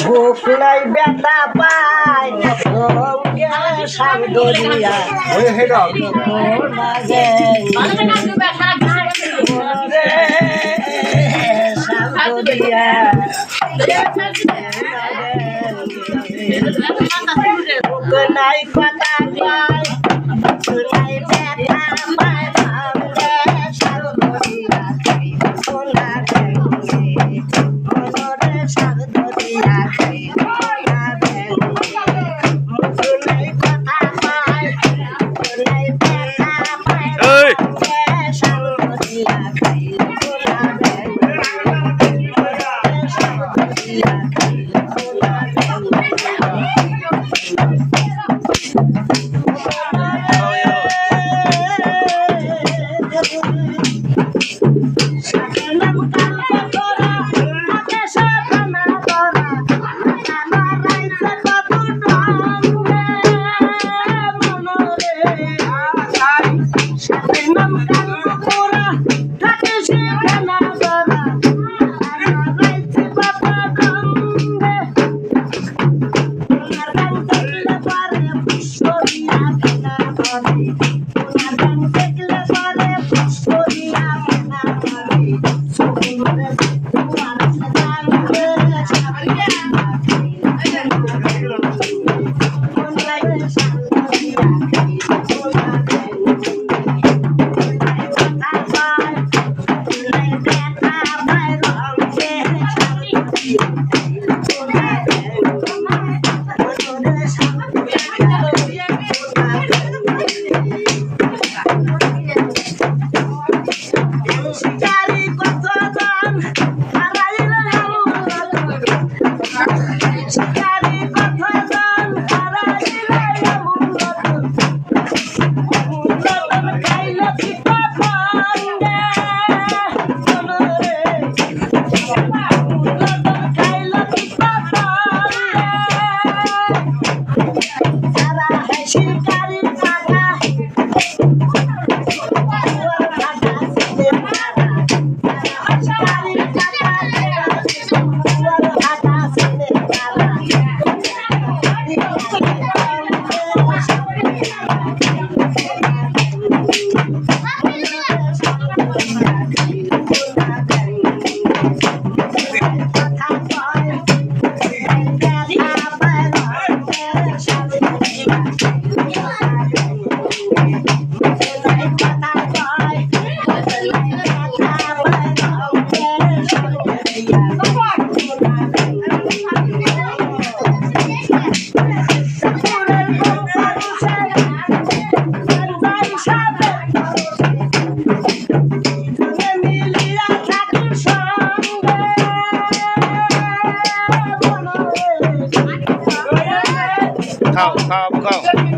গোকুলাই বেটা পায় সাগরিয়া গোকুলাই পাতা পায় গোকুলাই বেটা Happy birthday. Không!